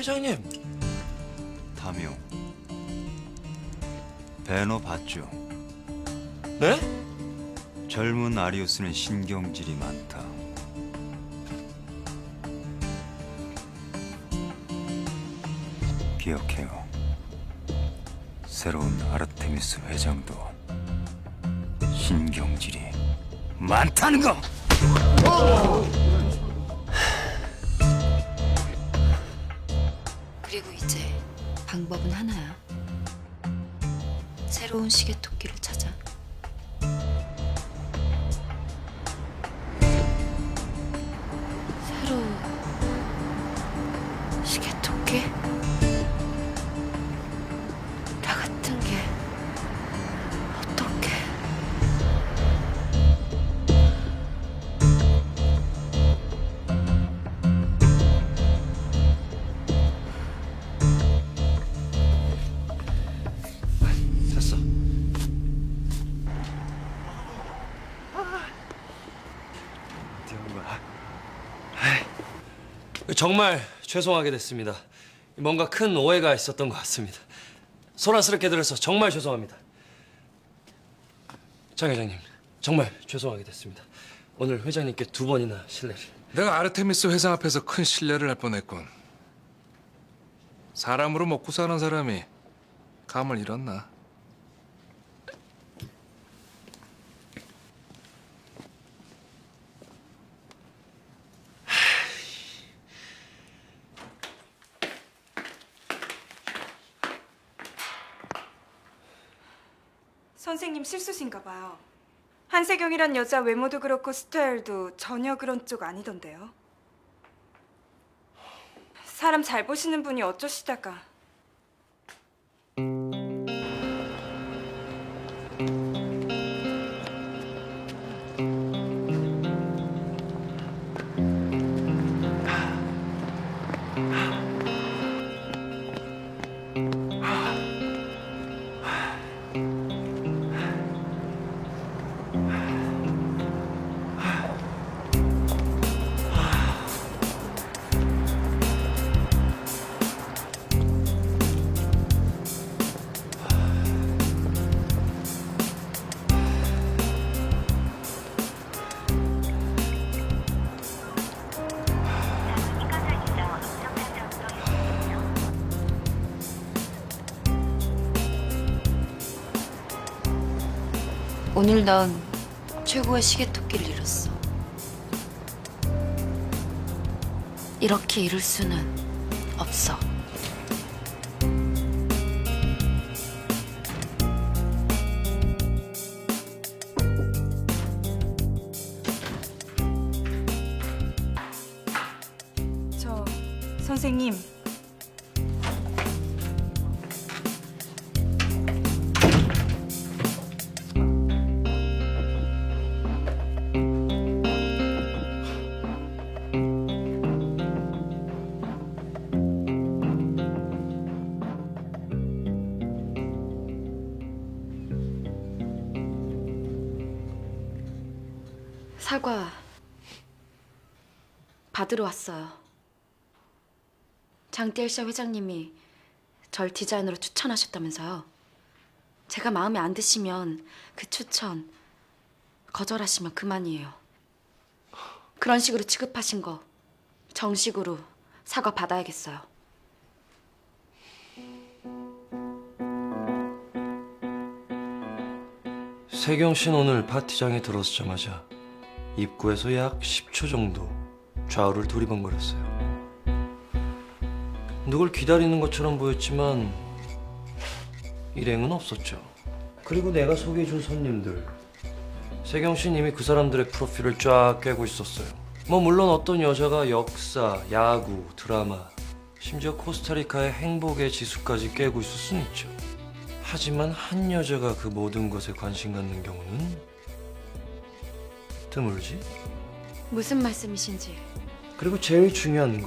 회장님. 다미오 배너 봤죠? 네? 젊은 아리우스는 신경질이 많다 기억해요 새로운 아르테미스 회장도 신경질이 많다는 거! 그리고 이제 방법은 하나야. 새로운 시계 토끼를 찾아. 정말 죄송하게 됐습니다. 뭔가 큰 오해가 있었던 것 같습니다. 소란스럽게 들어서 정말 죄송합니다. 장 회장님, 정말 죄송하게 됐습니다. 오늘 회장님께 두 번이나 실례를. 내가 아르테미스 회장 앞에서 큰 신뢰를 할 뻔했군. 사람으로 먹고 사는 사람이 감을 잃었나? 선생님 실수신가 봐요. 한세경이란 여자 외모도 그렇고 스타일도 전혀 그런 쪽 아니던데요. 사람 잘 보시는 분이 어쩌시다가 오늘 넌 최고의 시계 토끼를 잃었어. 이렇게 잃을 수는 없어. 저 선생님 사과 받으러 왔어요. 장띠엘샤 회장님이 절 디자이너로 추천하셨다면서요. 제가 마음에 안 드시면 그 추천 거절하시면 그만이에요. 그런 식으로 취급하신 거 정식으로 사과 받아야겠어요. 세경 씨는 오늘 파티장에 들어서자마자 입구에서 약 10초 정도 좌우를 두리번거렸어요. 누굴 기다리는 것처럼 보였지만 일행은 없었죠. 그리고 내가 소개해준 손님들 세경 씨는 이미 그 사람들의 프로필을 쫙 꿰고 있었어요. 뭐 물론 어떤 여자가 역사, 야구, 드라마, 심지어 코스타리카의 행복의 지수까지 꿰고 있을 수는 있죠. 하지만 한 여자가 그 모든 것에 관심 갖는 경우는 드물지. 무슨 말씀이신지 그리고 제일 중요한 건